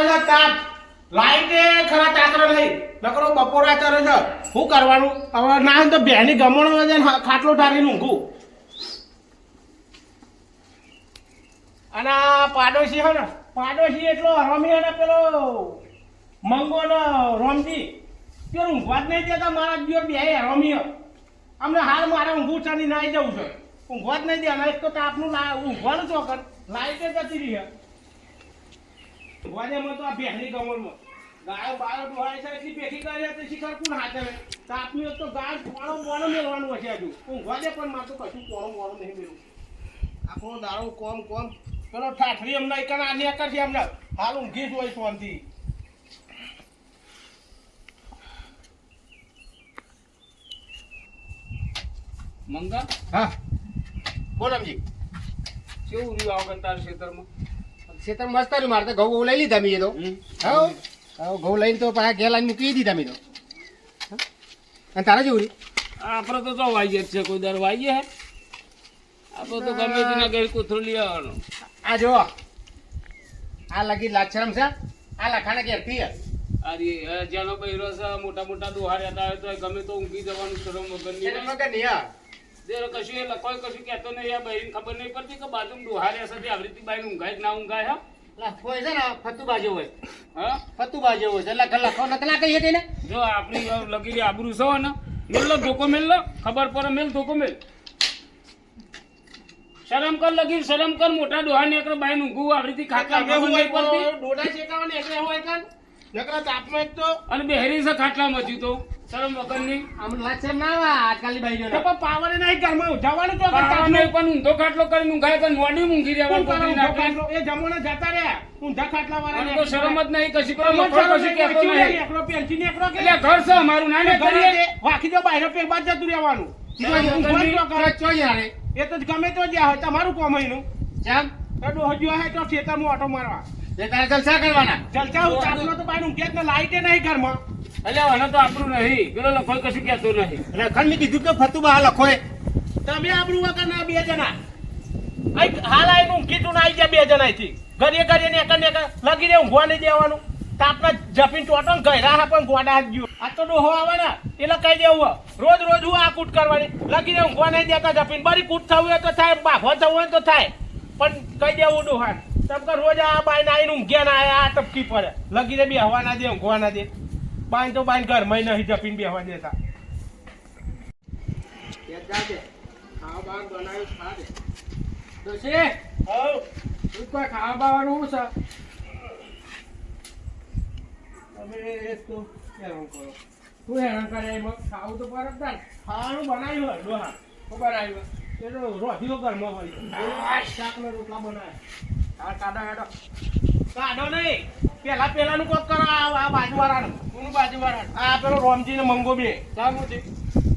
આવે છે તાપ ખરા ચાકરો નહીં નકરો બપોરા ચરે છે. શું કરવાનું? હવે ના તો બેની ગમણો હા- ખાટલો ઢાળીને ઊંઘું. અને પાડોશી હે ને, પાડોશી એટલો રમી અને પેલો મંગો ને રોમજી. પેલો ઊંઘવા જ નહીં દેતા મારા દિયો બે રમી અમને હાલ મારે ઊંઘું ચાલી નાઈ જવું છે. ઊંઘવા જ નહીં દે એક તો તાપનું ઊંઘવાનું ચોકર લાઈટે જતી રહી. મને તો આ બેહની ગમરમાં ગાયો બાયો ડોહાય છે એટલી ભેગી કરી હતી શિખર કોણ હાથે તાપનું તો ગાય પોણો પોણો મેળવાનું હશે હજુ. ઊંઘવા દે પણ મારે તો કશું પોણો પોણો નહીં મેળવું. આખો દાડો કોમ કોમ. પેલો ઠાઠરી એમને એક આ નેકર છે એમને. હાલ ઊંઘી જ હોય શાંતિ મંગા? હા. બોલ રમજી. કેવું રહ્યું આ વખત ખેતરમાં? ખેતર મસ્ત રહ્યું મારે તો. ઘઉં બહુ લઈ લીધા મેં તો. હા? ઘઉં લઈને તો પાછા ઘેર લાઈને મૂકી દીધા મેં તો. અને તારા જેવું આપણે તો તો વાઈએ છે કોઈ દર વાઈએ હે. આપણે તો ગમે તેના ઘરે કોથળો લઈ આવવાનું. આ જો. આ લગી લાચરમ છે. આ લખાણે ઘેરથી અરે જેનો બૈરો છે મોટા મોટા દુહાર હતા તો ગમે તો ઊંઘી જવાનું શરમ વગરની મગર નહીં હા કશું એ લખોય કશું કહેતો નહીં આ બૈરીને ખબર નહીં પડતી કે બાજુમાં દોહા રહેશે આવી રીતે બાઈને ઊંઘાય કે ના ઊંઘાય હા? હોય છે ને ફતુ બાજુ હોય. હા? ફતુ બાજુ હોય છે લખ લખો નક ના? કહીએ તેને જો આપણી લગીરી આબરૂ છો ને મેલ ધોકો મેલ ખબર પડે મેલ ધોકો મેલ. શરમ કર લગી શરમ કર મોટા ડોહા ને એકડે બાઈને ઊંઘું આવી રીતે ખાટલા હોય કાન નકરા તાપમાં તો. અને બેહરી છે ખાટલામાં હજી તો. શરમ વગરની. આમ લાચરમ ના આવે આજકાલની બાઈઓ તો પણ નહીં ઘરમાં જવાનું તો પણ પણ ઊંધો ખાટલો કરીને ઊંઘાય તો નોડી ઊંઘી રહેવાનું કરે પકડી ઊંધો નાખે. ખાટલો? એ જમવાના જતા રહ્યા. ઊંધા ખાટલા વાળા તો શરમ જ નહીં કશી નહીં, કે? એટલે ઘર છે અમારું. ના ને ઘરે દો બહાર બાદ જતું રહેવાનું. તો એ તો ગમે તો જ્યાં હોય. તમારું કોમ એનું. જામ હજુ હે તો ખેતરમાં ઓટો મારવા. તે તારે જલસા કરવાના? જલસા હું તો બાયનું ઊંઘે જ ને નહીં ઘરમાં. એટલે આને તો આપણું નહીં. પેલો લખો કશું કહેતો નહીં. રખણ મેં કીધું કે ફતુ બા લખો એ તમે આપણું વગર ના બે જણા. હાલ આઈને ઊંઘી તું ગયા બે જણા અહીંથી ઘરે ઘરે ને એક ને એક લગી દે ઊંઘવા નહીં દેવાનું. તાપના જપીન ટોટો ને ગયરા હા પણ ગોડા હાથ ગયો. આ તો ડોહો આવે ને એટલે કહી દેવું રોજ રોજ હું આ કૂટ કરવાની. લગી દે ઊંઘવા નહીં દેતા જપીન બરી કૂટ થવું હોય તો થાય બાફો થવું હોય તો થાય. પણ કહી દેવું ડોહાન તમ કે રોજ આ બાઈ ના આઈને ઊંઘ્યા ના આયા આ તપકી પડે લગી દે બેહવા ના દે ઊંઘવા ના દે. બાઈ તો બાઈ ઘરમાં નહીં જપીન બેહવા દેતા. ખાવા બાવા બનાવ્યું ખા દે. ડોશી હવ તું ખાવા બાવાનું શું તમે તો હેરાન કરો. તું હેરાન કરે એમાં? ખાવું તો પર જ ખાવાનું બનાવ્યું ડોહા ખબર આવી એ તો રોધીઓ ઘરમાં હોય. શાકનો રોટલા બનાવે આ કાઢો કાઢો. કાઢો નહીં. પેલા પેલાનું કોક કરો આ બાજુવાળાનું. કોનું બાજુ વાળા આ પેલો રોમજી ને મંગો બે. સામુજી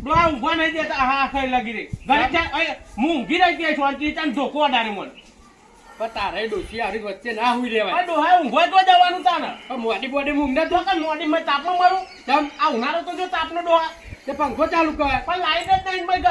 ડોહા ઊંઘવા નહીં દેતા. હા ખાઈ લાગી રહી. ઘરે ત્યાં અહીં હું ઊંઘી રહી ગયા શાંતિ ત્યાં ધોકો અડારે મને. પણ તારે ડોસી હારી વચ્ચે ના હુઈ આ રહેવાય ડોહા ઊંઘવા તો જવાનું તાને. મોટી બોડી મૂંગ ને તો મોટી મોડી મેં તાપનો મારું. આ ઉનાળો તો જો તાપનો ડોહા. તે પંખો ચાલુ કર. પણ લાઈટ જ નહીં ભાઈ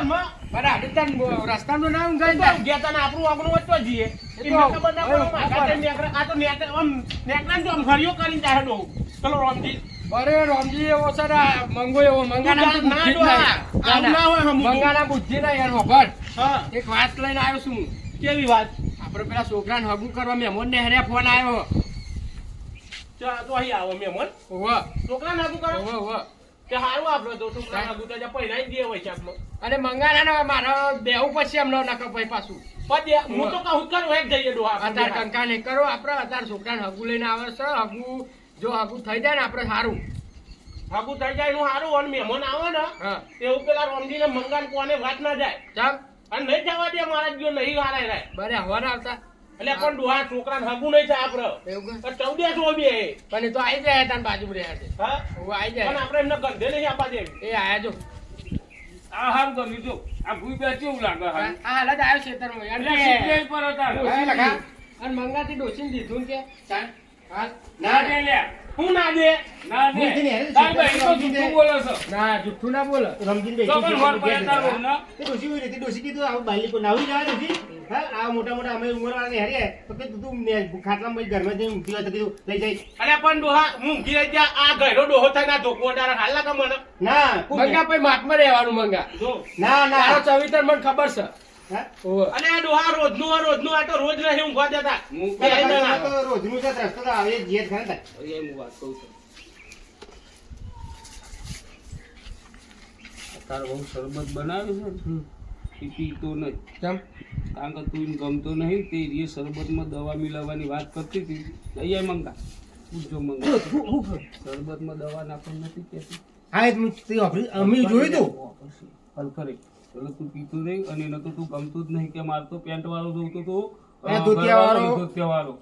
પણ આડે તન રસ્તાનું ના ઊંઘાઈ જાય ગયા તને આપણું આગળ વચ્ચો જઈએ. એમને ખબર ના પડે માગા તે નેકરા- આ તો નેકરા- આમ નેકરાને જો આમ ઘડીઓ કરીને જાય ડોહું. પેલો રોમજી. અરે રોમજી એવો સર મંગો એવો મંગાના ના ડોહા. આવું ના હોય હમું. મંગાના બુદ્ધિ ના યાર વગર હા. એક વાત લઈને આવ્યો છું કેવી વાત? આપણે પેલા છોકરાને હગું કરવા મહેમાન ને હેરે ફોન આવ્યો. તો અહીં આવો મહેમાન. ઓહો છોકરા નાગુ કરો ઓહો ઓહો કે હારું આપડે તો છોકરા નાગુ તો જ્યાં પહેરાઈ દે હોય ચાકલો અને મંગાના મારે બેહું પછી એમનો નકર પછી. પાછું પછી હું તો કહું કરું એક જઈએ ડોહા આપણે અત્યારે કંકા નહીં કરો આપણે અત્યારે છોકરાને હગું લઈને આવે છે હગું જો હગું થઈ જાય ને આપણે સારું હાગુ થઈ જાય એનું સારું અને મહેમાન આવે ને હા. એવું પેલા રોમજીને મંગાન કોને વાત ના જાય. ચાલ. અને નહીં જવા દે મારા જો નહીં હારાય રાય. બરે હવાના આવતા. એટલે પણ ડોહા છોકરાને હગુ નહીં છે આપડે એવું કે? ચૌદે સો બે પણ એ તો આવી જાય તાન બાજુ રહ્યા છે હા હું? આવી પણ જાય. આપણે એમને ગંધે નહીં આપવા દે એ આયા જો. આ હામ ગમ્યું જો આ ભૂઈ બે કેવું લાગે આ હાલ હાલ જ આવ્યો ખેતરમાં યાર. એટલે પર હતા. અને મંગાથી ડોસીને દીધું કે ચાલ હાલ. ના દે લે. હું ના દે? ના દે. તાર બહેન તો મૂર્તિને- જૂઠું બોલે ના જુઠ્ઠું ના બોલો. રમજીન તો પણ હોર પડ્યા તાર વહુના. તે ડોશી હોય તે ડોશી કીધું આવું બાયલી કોઈ નાહી જવા ડોશી હા આ મોટા મોટા અમે ઉંમરવાળાને હાર્યા તો કીધું તું ને ખાટલામાં ઘરમાં જઈને ઊંઘી હોય તો કીધું લઈ જાય. અરે પણ ડોહા હું ઊંઘી રહી આ ઘરનો ડોહો થાય ના ધોકો હાલ લાગે મને. ના મંગા પછી માટમાં રહેવાનું મંગા. ના તારો ના ચવિતર મને ખબર છે. અને આ ડોહા રોજનું આ રોજનું આ તો રોજ નહીં ઊંઘવા દેતા. રોજનું છે રસ્તો તો આવે જે ને. એ હું વાત કહું છું. તારો બહુ શરબત બનાવ્યું છે એ પીતો નહીં કેમ? કારણ કે તું ગમતો નહીં તે એ શરબતમાં દવા મિલાવવાની વાત કરતી હતી. અહીંયા મંગા. પૂછજો મંગા. શરબતમાં દવા નાખવા નથી કહેતી. હા એ તે વાપરી- અમે જોયું તું. હલ કરે એટલે તું પીતો નહીં અને એને તો તું ગમતું જ નહીં કે મારતો પેન્ટ વાળો જોતો તો અને ધોતિયાવાળો. ધોતિયાવાળો.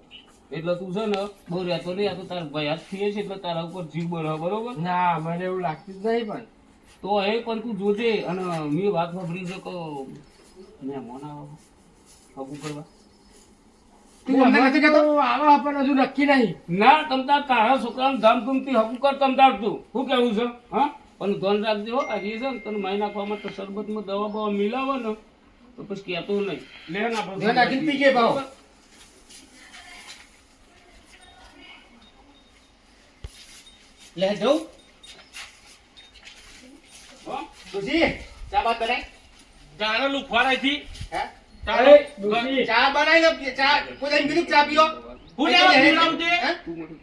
એટલે તું છે ને બહુ રહેતો નહીં આ તો તાર ભાઈ હાથ થઈએ છે એટલે તારા ઉપર જીવ બરાબર બરોબર? ના મને એવું લાગતું જ નહીં પણ. તો એ પણ તું જોજે અને મેં વાત સાંભળી છે કે મેં મોન આવો. હગું કરવા. ના તમતાર તારા છોકરાને ધામધૂમથી હગું કર તમતાર તું શું કેવું છે હા? પણ ધ્યાન રાખજો હો, આ જે તને માઈ નાખવામાં તો શરબતમાં દવા બવા મિલાવો ને તો પછી કહેતો નહીં. લે ના ભાવ. લે જવું હો? ડોશી ચા બાત બનાય જાણે લુખવાડાથી હા તારે ડોશી. ચા બનાવી દો ચા કોઈ એમ કીધું ચા પીઓ હું લેવા પીવડાવું તે? હે?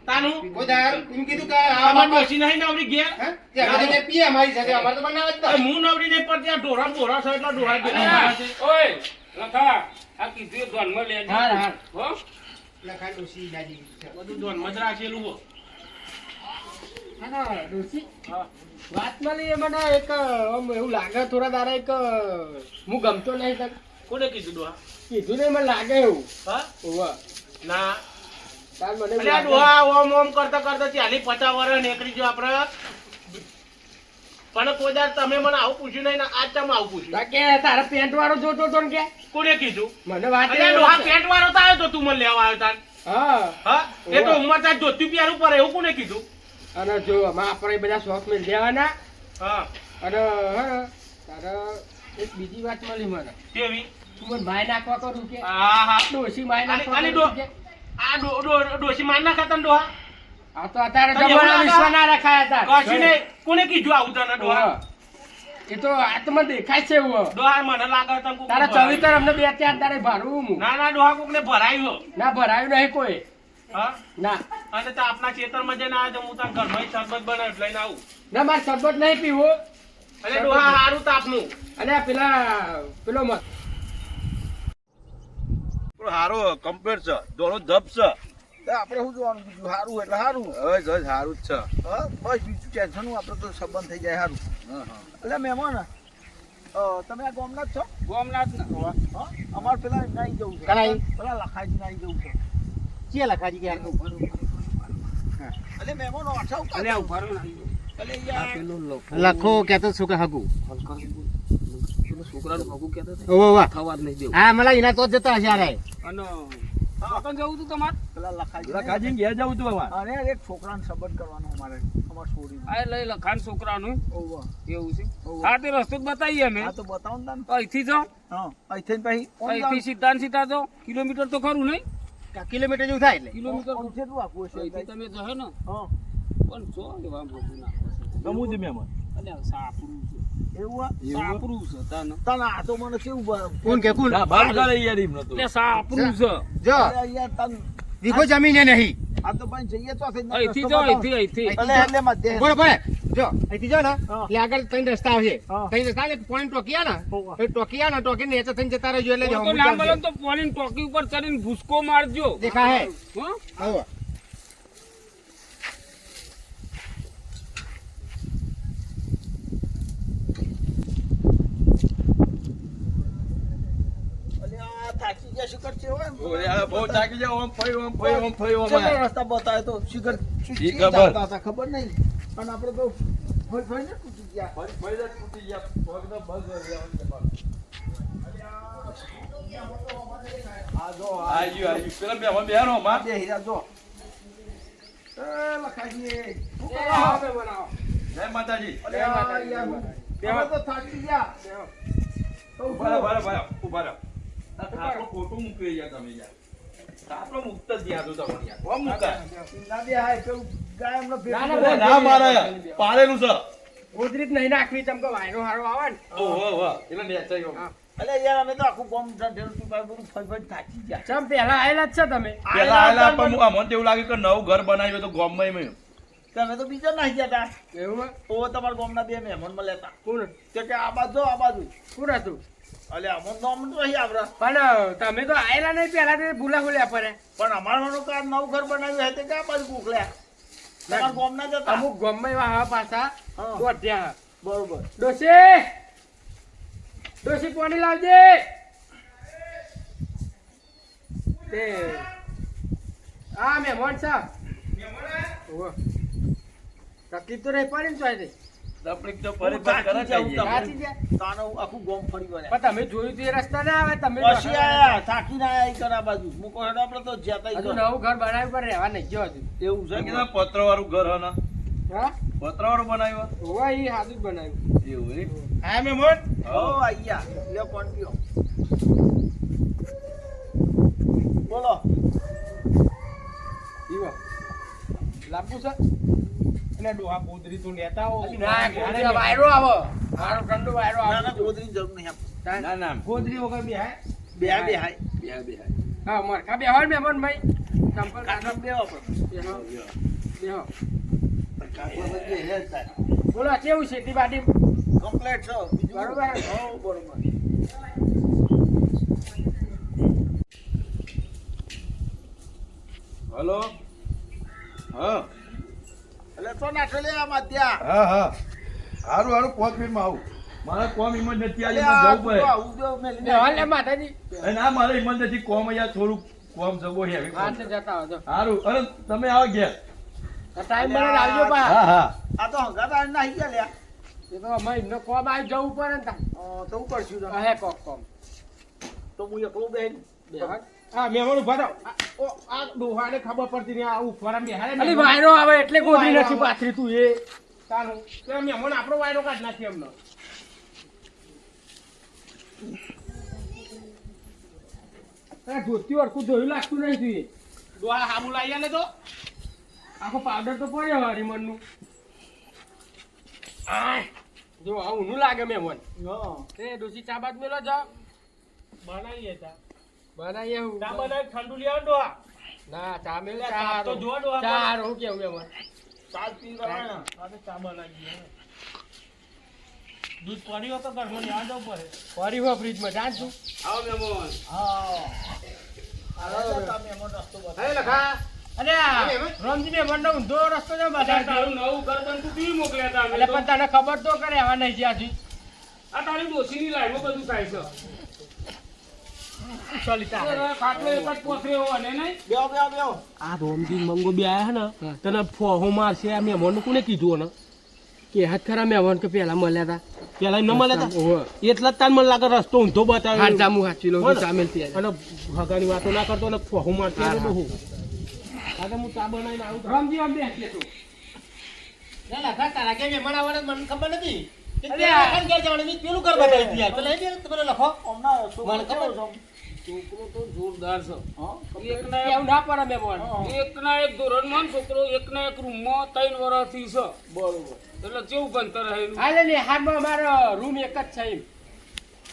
તાનું કોઈ દાડે એમ કીધું કે આ અમાર ડોશી નહીં નવરી ઘેર હે? કે અમે જે પીએ અમારી સાથે અમારે તો બનાવે જ અરે તો. હું નવરી નહીં પણ ત્યાં ઢોરા બોરા છે એટલે ઢોરા છે. ઓય લખા આ કીધું એ ધ્યાનમાં લેજે. હા હા હો? ડોશી દાદી છે. બધું ધોનમાં જ રાખેલું હો. હા, હા, વાત મળી મને એક એવું લાગે થોડા દાડા એક હું ગમતો નહીં તને કોને કીધું ડોહા કીધું નહીં મને લાગે એવું. હા? ઓવે. ના. તાર મને એવું અરે આ લાગે. ડોહા ઓમ ઓમ કરતા કરતા ચાલી પચાસ વર્ષ નીકળી જો આપણે. પણ કોઈ દાડ તમે મને આવું પૂછ્યું નહીં આજ તમે આવું પૂછ્યું. કે તારા પેન્ટ વાળો જોતો તો ને કે? કોને કીધું? મને વાત ડોહા પેન્ટ વાળો તો આવ્યો તો તું મને લેવા આવ્યો તાર. હા. હા? એ તો ઉમર તાર જોતી પહેરવું પડે એવું કોને કીધું? અને જો આપણે બધા શોખ મેળ દેવાના હા. અને હા તારે એક બીજી વાત મળી મને. કેવી? તું મને માય નાખવા કરું કે? હા હા. ડોસી માય નાખવા કરું કે? આ ડો- ડો- ડોસી માય ના ખાતા ડોહા? આ તો અત્યારે તો એવું જમાના લાગે? વિશ્વ ના રખાય હતા કશું નહીં કોને કીધું આવું તને ડોહા? એ તો આત્મા દેખાય છે એવું. ડોહા મને લાગે તમ તારા ચવિતર અમને બે ચાર તારે ભરવું હું. ના ના ડોહા કોક ને ભરાયું. ના ભરાયું નહીં કોઈ. હા? ના. અને તો આપણા ખેતરમાં જઈને આવે તો હું તારા ઘરમાં શરબત બનાવી લઈને આવું. ના મારે શરબત નહીં પીવો. અને ડોહા હારું તાપનું અને પેલા પેલો મત હારો કમ્પ્લીટ છે. દોડો ધપ છે. આપણે શું જોવાનું? બીજું સારું એટલે સારું હવે જ સારું જ છે. હા બસ બીજું ટેન્શન આપણે તો સંબંધ થઈ જાય સારું હા, હા. એટલે મહેમાન તમે આ ગોમનાથ છો? ગોમનાથ ને. હા અમારે પેલા નાઈ જવું છે. પેલા લખાજી નાઈ જવું છે. ક્યાં લખાજી કે એટલે મહેમાનો આછા ઉતાર અલ્યા ઊભા રહો ને. એટલે આ યાર. પેલો લખો. લખો કેતો છોકરા હગું. છોકરાનું હગું કહેતો હતો. ઓવા ઓવા નહીં દેવું. હા મને એના તો જતા હશે આરે અને વતન જવું તું તમારે? પેલા લખાજી લખાજી ઘેર જવું તું અમારે અને એક છોકરાને સંબંધ કરવાનો અમારે અમારે છોડી આ લઈ લખાણ છોકરાનું. ઓવા એવું છે. હા તે રસ્તો જ બતાવીએ અમે. આ તો બતાવું ને તને તો અહીંથી હા. અહીંથી પછી અહીંથી સીધા સીધા જો કિલોમીટર તો ખરું નહીં? કિલોમીટર જેવું થાય એટલે? કિલોમીટર કેટલું આપવું હશે અહીંથી તમે જશો ને? હા. પણ જો એવા બધું ના ગમું છે મહેમાન? અલ્યા સાપરું છે. એવું સાપરું છે તને. તને આ તો મને કેવું કોણ કે કોણ ના બાર કરે યાર એમ નતું. એટલે સાપરું છે. જો. યાર તને વીઘો જમીને નહીં. આ તો ભાઈ જઈએ તો અહીંથી રસ્તો અહીંથી અહીંથી એટલે એટલે મધ્ય બોલો બોલે જો અહીંથી જો ને એટલે આગળ ત્રણ રસ્તા આવશે. ત્રણ રસ્તા એટલે પોઈન્ટ ટોકિયા ને. એ ટોકિયા ને નીચે થઈને જતા રહેજો એટલે તો ના ને પોલીન ટોકી ઉપર ચડીને ભૂસકો મારજો. દેખાય. હે? આવો થાકી ગયા શિખર છે ને. બહુ થાકી ઓમ ઓમ ઓમ ઓમ રસ્તા બતાવે તો શિખર ખબર. ખબર નહીં. અને આપણે તો ફરી ફરીને તૂટી ગયા. ફરી ફરી જ તૂટી ગયા. પગ તો બસ આ જો આ ગયું પેલા બે હવે બેહારો માં બે હીરા જો. એ લખાજી જય માતાજી. અરે આ તો થાકી ગયા. ઊભા રહો, ઊભો. ઊભા રહો, ઊભા રહો. આ થાપલો ખોટું મૂકી ગયા તમે યાર. થાપલો મુક્ત જ યાદ હતો તમને યાર. કોમ મુકા ના બે હાય, તો ગાય હમણાં ભેગું ના, ના, ના મારે પાડેલું છે. ગોદરી નહીં નાખવી તમ કે વાયરો હારો આવે ને ઓહો હો એટલે નેચાઈ ગયો. અલે યાર અમે તો આખું બોમ્બ ઢેલ તું ટીપાય બધું ફરી થાકી ગયા. ચમ પહેલા આયેલા જ છે તમે? પહેલા આયેલા પણ મને એવું લાગે કે નવું ઘર બનાવ્યું તો ગામમાં મેં તમે તો બીજા નાખી ગયા તા એવું? ઓ તો તમારા ગામના બે મહેમાન મળ્યા હતા કોણ? તે કે આ બાજુ આ બાજુ. કોણ હતું? અલે અમન તો અહીં આવરા. પણ તમે તો આયેલા નહીં તે ભૂલા ભૂલ્યા પડે પણ અમારું કાર નવું ઘર બનાવ્યું હતું કે બાજુ મોકલ્યા તમારા ગામના જ હતા? અમુક ગમે એવા હા. પાછા. ગોઠ્યા બરોબર. ડોશી! ડોશી પાણી લાવજે. તે આ મહેમાન સાહેબ ઓહો. તકલીફ તો રહી પડી ને ચોય તકલીફ તો ફરી ફરી કરે છે યાર. સાચી તાનો આખું ગામ ફરી વળ્યા પણ તમે જોયું તો એ રસ્તા ના આવે તમે પછી આયા થાકીને આયા કરા બાજુ. હેડો આપણે તો જ્યાં હજુ ઘર. નવું ઘર બનાવ્યું રહેવા નહીં ગયો હજુ. એવું છે? કે કીધું પતરાવાળું ઘર હના હા? પત્ર વાળું બનાવ્યું હોવા એ હાથું જ બનાવ્યું. એવું એ હા હો. આયા લ્યો કોણ પીઓ બોલો. ઈવો. લાંબુ છે? અને ડોહા પોદરી તો લેતા આવો. ના ગોદરી વાયરો આવો. મારો ઠંડો વાયરો આવો. ના ગોદરી જરૂર નહીં. ના ના. ગોદરી વગર બી હાય બે બે હાય બે બે હા મરખા બે હોય મહેમાન ભાઈ. સંપર્ક કાકા બે આપણે બે હો હે. બોલો કેવું છે બાટી કમ્પ્લીટ છો? બીજું બરોબર. હો બરોબર. હલો? હા. એટલે નાખો લે આમાં ત્યાં. હા હા. હારું હારું પાંચ મિનિટમાં આવું. મારે કોમ ઇમરજન્સી નથી આવી આ મને જવું પડે. આવું જો મેં લીધા. માતાજી. ના મારે ઇમરજન્સી કોમ અહીંયા થોડું કોમ જવો છે જતા હો હારું અરે તમે આવો ઘેર. ટાઈમ મળે આવજો પા હા હા. આ તો હંગાત નાહી ગયા લ્યા. એ તો અમે એમને કોમ આવી જવું પડે ને તા તો ઉપર કરશું તમે? હે કોક કોમ. તો હું એકલો બેન. હા. મેમોન ઊભા થાવ આ- આ ડોહાને ખબર પડતી નહીં આ અલી વાયરો આવે એટલે નથી પાથરી તું એ. તાનું તો મેમોન આપણો વાયરો કાઢ નાખી લાગતું નહીં તું ડોહા લાવી તો. આખો પાવડર તો પડ્યો હરીમનનું. જો આવું ઊનું લાગે મેં મન એ ડોસી ચા બાદ મેલો જાઓ. બનાવીએ તા બનાવીએ હું. ચા બનાવી ઠંડુ લઈ આવો ના ચા મેલ ચા તો જો ડોહા ચા હું કેવું મહેમાન ચાલ પી રહ્યા ને. ચા બનાવીએ. દૂધ પડી તો ઘરમાં યાદ પડે. ફરી હો ફ્રીજમાં જાણ છું આવો મહેમાન હા. મહેમાન રસ્તો બતાવે. લખા. અરે આ રમજી મહેમાન નો રસ્તો છે બધા નવું ઘર તું મોકલ્યા હતા એટલે પણ તને ખબર તો કરે આવા નહીં જ્યાંથી. આ તારી ડોશીની લાઈનમાં બધું થાય છે ચાલી ખાટલો એક જ પોથરે એવો અને નહીં બેહો, બેહો, બેહો. આ રોમજી મંગો બી આયા ને તને ફોહો મારશે આ મહેમાન કોને કીધું ને કે હાથ ખરા મહેમાન કે પેલા મળ્યા હતા પેલા ન મળે તા એટલા જ તાર મને લાગે રસ્તો ઊંધો હાર બતાવ્યો જામું હાચી લઉં બોલો. થી અને ભગાની વાતો ના કરતો ને ફોહો મારશે એટલે બહુ આજે હું ચા બનાવીને આવું. રમજી આમ બેસ લે તું તારા કે મહેમાન આવવાના મને ખબર નથી અરે આ- પેલું કર બતાવી દી પેલા એ લખો મને ખબર? છોકરો તો જોરદાર છે. હા? એકના કેવું ના પડે એક એકના એક ધોરણમાં છોકરો એકના એક રૂમમાં ત્રણ વર્ષથી છે. બરોબર. એટલે કેવું ભણતર હે હાલે ને હાથમાં અમારો રૂમ એક જ છે એમ.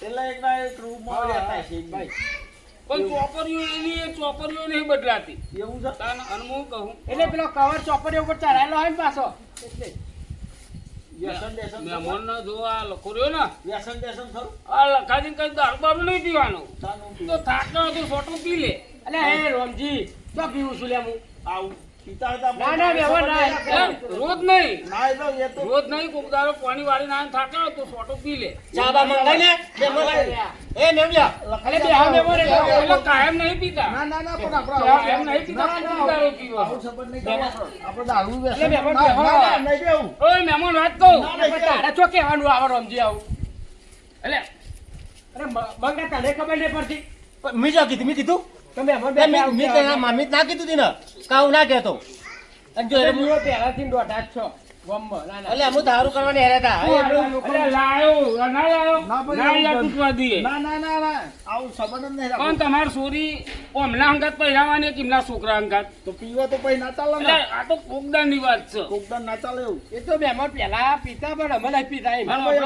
એટલે એકના એક રૂમમાં રહેતા છે ભાઈ. પણ ચોપરીઓ એની એ ચોપરીઓ નહીં બદલાતી. એવું છે? તાન અને હું કહું. એટલે પેલો કવર ચોપરીઓ ઉપર ચડાયેલો હોય ને પાછો. એટલે. વ્યસન બેસન ખરું? મહેમાનને જોવા લખો રહ્યો ને વ્યસન બેસન? આ લખાજીને કઈ દારૂ બારૂ નહીં પીવાનું થાક. તો સોટું પી લે અલે હે રોમજી તો પીવું છું લે હું આવું. ના, ના, વ્યવહાર ના. રોજ નહીં. ના, એ તો એ તો રોજ નહીં કોક દાડો પાણી વાળી ના થાકે તો સોટું પી લે. ચા મંગાઈ ને એ નેવજા અલે બે હા મહેમાન એટલે એટલે કાયમ નહીં પીતા. ના, ના, ના, પણ આપણે કાયમ નહીં પીતા ના, કોક પીવો. આવું સંબંધ નહીં કરવાનો. આપણે દારૂ વ્યસન એટલે મહેમાન ના, બેહો. ના, ના, નહીં બેહવું. ઓય મહેમાન વાત કહું. તારે ચો કહેવાનું આવે રમજી આવું? એટલે અરે મંગા તને ખબર નહીં પડતી. મી જો કીધું મેં કીધું? તો મહેમાન બે મી મી મામી ના કીધું તી ને. કાઉ ના કહેતો? અને જો પહેલાથી દોઢા જ છો. ના ના હું ધારું કરવાની હેરે હતા લાયો ના લાયો. ના ભાઈ, ના એવું યાર કરું. તૂટવા દઈએ. ના ના ના ના. આવું સંબંધ નહીં પણ તમાર સોરી ઓમલા અંગાત પહેરાવાની કે એમના છોકરા અંગાત? તો પીવા તો ના ચાલે ને. આ તો કોકદારની વાત છે. કોકદાર ના ચાલે એવું. એ તો મહેમાન પેલા પીતા પણ અમે નહીં પીતા એમ. હા. ભાઈ,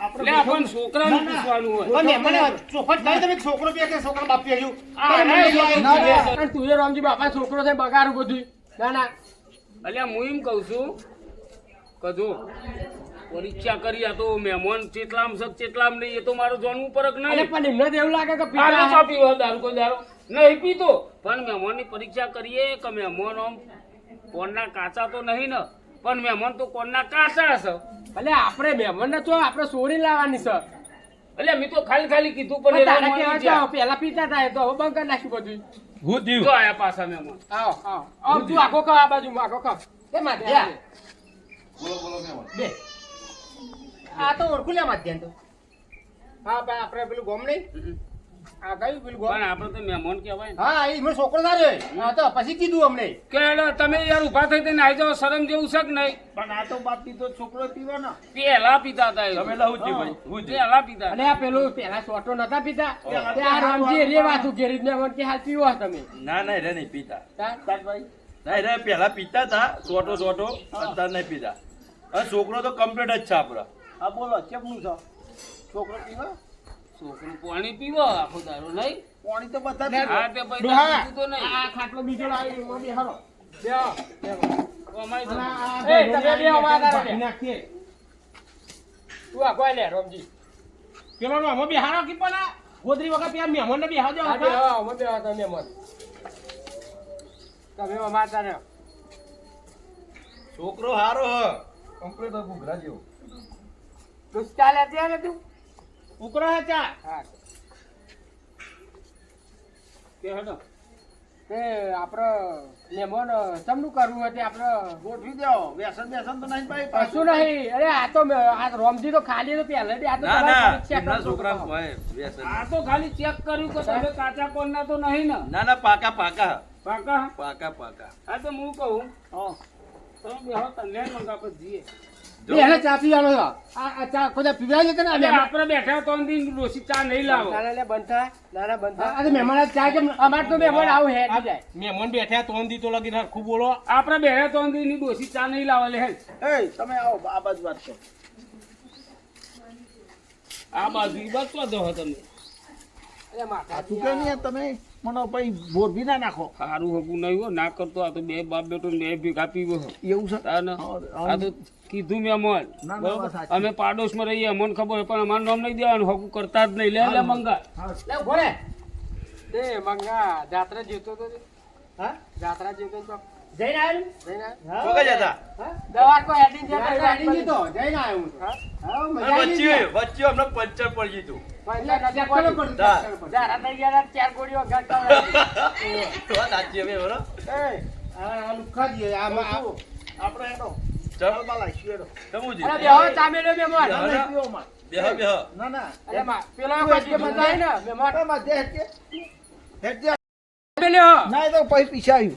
આપણો- ને, છોકરાને ના, ના. પૂછવાનું હોય. પણ મને તમે છોકરો પીએ કે છોકરો બાપ પીએ આ નહીં, ના, ના. અને તું રામજી બાપા છોકરો છે બગાડું બધું ના ના. અલ્યા હું એમ કહું છું કે જો પરીક્ષા કરી આ તો મહેમાન ચેટલામ છે ચેટલામ નહીં એ તો મારું જોવાનું પરક નહીં. પણ એમને તો એવું લાગે કે પીતા ચા પીવો દારૂ કોઈ દારૂ. નહીં પીતો. પણ મહેમાનની પરીક્ષા કરીએ કે મહેમાન આમ કોણના કાચા તો નહીં ને પણ મહેમાન તો કોણના કાચા છે. એટલે આપણે મહેમાન ને તો આપણે સોરી લાવવાની છે. એટલે મેં તો ખાલી ખાલી કીધું પણ પહેલા પીતા એ તો હવે બંધ કરી નાખ્યું બધું હું થયું જો આયા પાછા મહેમાન આવો આવો આવ તું આખો ખા આ બાજુ આખો ખા એ માથે. બોલો બોલો મહેમાન બે આ તો ઓળખું લે માધ્યમ તો. હા ભાઈ આપણે પેલું ગોમ નહીં? આ કયું પેલું પણ આપણે તો મહેમાન કહેવાય હા એ મને છોકરો ના રહ્યો. હા તો પછી કીધું અમને. કે તમે યાર ઊભા થઈ થઈને આવી જાઓ શરમ જેવું છે કે નહીં? પણ આ તો બાપ પીતો છોકરો પીવાનો. પહેલા પીતા હતા તમે લોકો. લહુ ભાઈ હું જ પીતા. અને આ પેલું પેલા સોટો નતા પીતા? આ રામજી રે વાતું ઘેરી ને મને કે હાલ પીવો તમે. ના ના રે નહીં પીતા. તાર? તાજભાઈ રે પેલા પીતા હતા સોટો સોટો અત્યારે નહીં પીતા. અને છોકરો તો કમ્પ્લીટ જ છે આપડે હા બોલો કેમનું છે? છોકરો પીવા? છોકરું પાણી પીવો આખો દારો નહીં? પાણી તો બધા હા તે પછી તો નહીં. આ ખાટલો બીજો લાવી એમાં બી બેહો, બેહો. અમારી તો- એ, તમે બે અવાજ આવે. નાખીએ. તું આ કોઈ લે રામજી. પેલો નો અમે બિહારો કી પણ ગોદરી વગર પેલા મહેમાન ને બિહાર આ બેહો, અમે બેહો તમે મત તમે અમારતા રહો છોકરો હારો હ. કમ્પ્લીટ ઘૂઘરા જેવો. તો ચાલે ત્યાં તું? ઉકરો હે ચા હા. કે હેડો. કે આપણો મહેમાન ચમનું કરવું હોય આપણે ગોઠવી દો. વ્યસન વ્યસન તો નહીં ભાઈ કશું નહીં. અરે આ તો આ રોમજી તો ખાલી તો પહેલેથી આ તો ના ના એમના છોકરા હતો. હોય વ્યસન આ તો ખાલી ચેક કર્યું કે તમે કાચા કોણના તો નહીં ને? ના ના પાકા પાકા. પાકા? પાકા પાકા. આ તો હું કહું હા. તમે બેહો તને મંગા પર જઈએ. એને ચા પીવાનો. આ આ ચા ખોદા પીવડાવી દેતો ને. આપણે બેઠા તો અંદી ડોસી ચા નહીં લાવો. નાના બંધ થા, નાના બંધ અરે મહેમાન ચા કેમ અમાર તો મહેમાન આવ હે જાય મહેમાન બેઠા તો દી તો લગીને હરખું બોલો. આપણે બેઠા તો અંદી ની ડોસી ચા નહીં લાવે લે. એ તમે આવો આ બાજુ વાત કરો. આ બાજુ વાત કરો તો દો તમે. અરે માથા તું કે નહીં તમે? મને ભાઈ ભોરભી ના નાખો. સારું હકું નહીં હો ના કરતો આ તો બે બાપ બેટો ને બે ભેગા આપી. એવું છે? આ તો કીધું મેં મોન ના, બરોબર? વાત અમે પાડોશમાં રહીએ અમને ખબર પણ અમારું નામ નહીં દેવાનું હકું કરતા જ નહીં. લે લે મંગા. લે ભોળે તે મંગા જાત્રા જીવતો તો હા? જાત્રા જીવતો તો. જઈને આવ્યું જઈને આયો? શું જતા દવા કોઈ હેડીને જતો જઈને હોય, જઈને આવ્યો હું હા? હા, મજા આવી વચ્ચે વચ્ચે અમને પંચર પડી. પડશે, હા. ચેક કરવું પડશે. જારા થઈ ગયા ચાર ગોળીઓ ઘાટતા હોય. સાચી હવે બરો એ, આ જ છે. આમાં આ- આપણે હેડો ચમ ચાલમાં લાવીશું હેડો અરે બેહો, ચામેલો મહેમાન. બેહો. બેહ બેહ ના ના અરે પેલો એક વચ્ચે બતાય ને, મહેમાન. અરે માં દે હેડજે. ના તો પછી પીછાયું.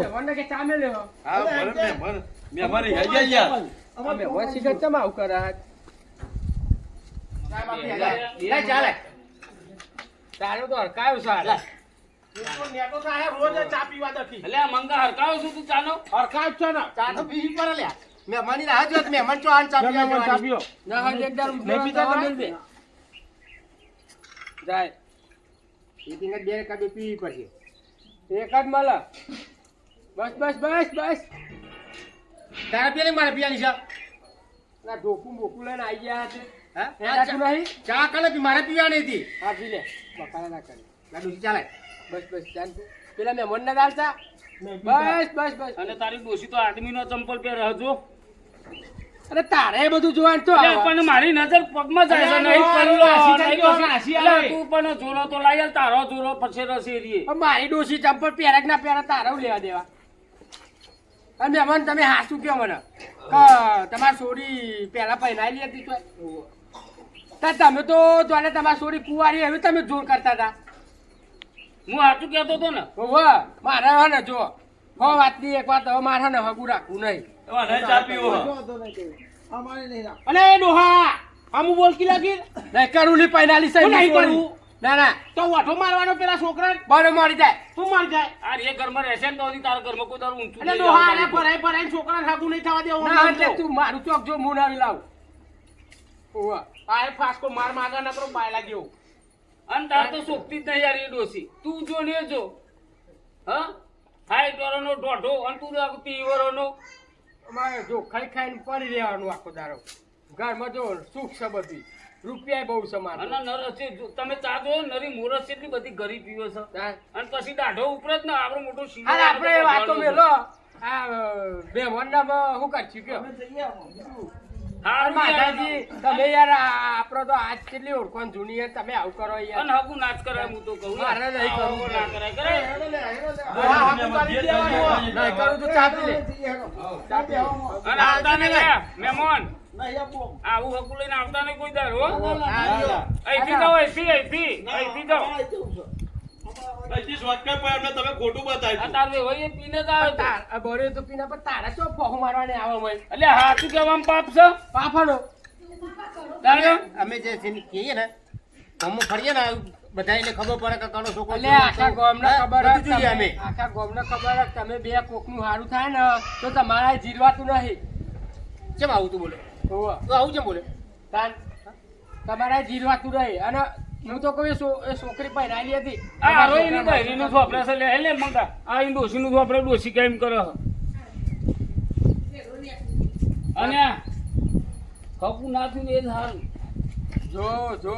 મહેમાનને કે. હા યાર ચમ આવું કરે લે, ચાલે. તારું તો હરકાયું છે હાલ. તો નેટો થાય, રોજ ચા પીવા દખી. એટલે આ મંગા હરકાવો છું તું ચાલો હરખા જ છે ને. ચા તો પીવી પડે લ્યા. મહેમાનની રાહ જોત, મહેમાન ચો આને ચા પીવા મહેમાન ચા જવાની. પીવો. ના હોય તો એક નહીં પીતા. જાય બે કાઢી પીવી પડશે એક જ મળે બસ બસ બસ બસ. તારા પેલી મારે પીવાની છે? ના ઢોકું મોકું લઈને આવી ગયા છે. હા? ચા પી- મારે પીવાની હતી. હા પી લે. બકાલા ના કરી. ના, ચાલે. બસ બસ ચાલ. પેલા મેં મન ના દાલતા બસ બસ બસ. અને તારી ડોસી તો આદમીનો ચંપલ પહેર હજો. અરે તારે બધું જોવાનું તો પણ મારી નજર પગમાં જાય છે નહીં પલ્લો, આવે. તું પણ જોરો તો લઈ આવ તારો જોરો પછી રસી રહીએ. મારી ડોસી ચંપલ પહેરે ના પહેરે તારો લેવા દેવા? અને મહેમાન તમે હાસું કયો મને. તમારી છોડી પહેલા પહેરાયેલી હતી તો? તમે તો જોને તમારી છોડી કુવારી એવી તમે જોર કરતા હતા. હું હાચું કહેતો હતો ને. હોવા મારે હે ને જો હો વાતની એક વાત હવે મારે ને હગું રાખવું નહીં. એમાં નહીં ચા પીવો હો. વાંધો નહીં કોઈ. અમારે નહીં અને ડોહા આમું બોલકી લાગી. નહીં કરું ની પૈનાલી હું નહીં કરું. ના ના. તો વાઠો મારવાનો પેલા છોકરા બરો મળી જાય. તું મારી જાય. આ એ ઘરમાં રહેશે ને તો તારા ઘરમાં કોઈ દારૂ ઊંચું એટલે ડોહા જવાનું. આને ભરાઈ ભરાઈ છોકરા હાગું નહીં થવા દેવું ના એટલે તું મારું ચોક જો હું નાવી લાવું. ઓવા આ ફાસ્કો માર માગા નકરો બાયલા જેવો. અને તાર તો શોભતી જ નહીં યાર એ ડોસી તું જો ને જો. હા? હાઈ ટોરોનો ઢોઢો અને તું તીવરોનો અમારે જો ખાઈ ખાઈને પડી રહેવાનું આખો દારો ઘરમાં જો સુખ છે બધી રૂપિયા બહુ છે મારે અને નર તમે ચા જો નરી મોરસ એટલી બધી ગરીબ પીવો છો. અને પછી દાઢો ઉપર જ ને આપણો મોટો શીરો આપણે વાતો મેલો. બે વનનામાં શું કરશું કયો અમે જઈએ હા માતાજી તમે યાર આપણો તો આજ કેટલી ઓળખાણ જૂની છે તમે આવું કરો યાર અને હગું નાચ કરાય હું તો કહું મારે નહીં કરવું. ના. હા, કરી દેવાનું. નહીં કરું તો લે. અને આવતા ને મહેમાન આવું હકુ લઈને આવતા ને કોઈ દર હો. અહીંથી જાઓ અહીંથી અહીંથી અહીંથી જાઓ પર તમે ખોટું બતાવ્યું તાર વેવાઈએ પીને જ આવ્યો તાર આ બોરે તો પીના પર તારા ચો પહોં મારવાને આવે મય એટલે હાચું કહેવામાં પાપ છે? પાફાનો. તારે? અમે જે સીન કહીએ ને અમુક ફરીએ ને બધાને ખબર પડે કે કનો છોકરો એટલે આખા ગામને ખબર જોઈએ તમે અમે. આખા ગામને ખબર જ તમે બે કોકનું હારું થાય ને તો તમારા જીરવાતું નહીં. કેમ આવું તું બોલે? હોવે. આવું કેમ બોલે? તાન તમારા જીરવાતું નહીં. અને હું તો કોઈ એ છોકરી પહેરાયેલી હતી. આ હારો એની બહેરીનું થોપડે છે લે લે મંગા. આ એની ડોશીનું થોપડે ડોશી કેમ કરે? અને હકું ના થયું એ જ સારું જો જો.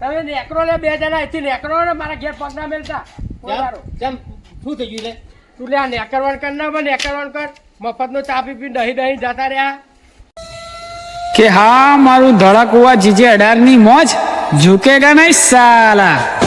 તમે નેકરો લે બે જણા અહીંથી નેકરો ને મારા ઘેર પગના મેલતા. કેમ? શું થઈ ગયું લે? તું લે આ નેકરવાન કર ના પણ નેકરવાન કર. મફતનો ચા પી પી દહીં દહીં જતા રહ્યા. કે હા મારું ધડાકુવા જીજે અડારની મોજ? ઝુકેગા નહીં સાલા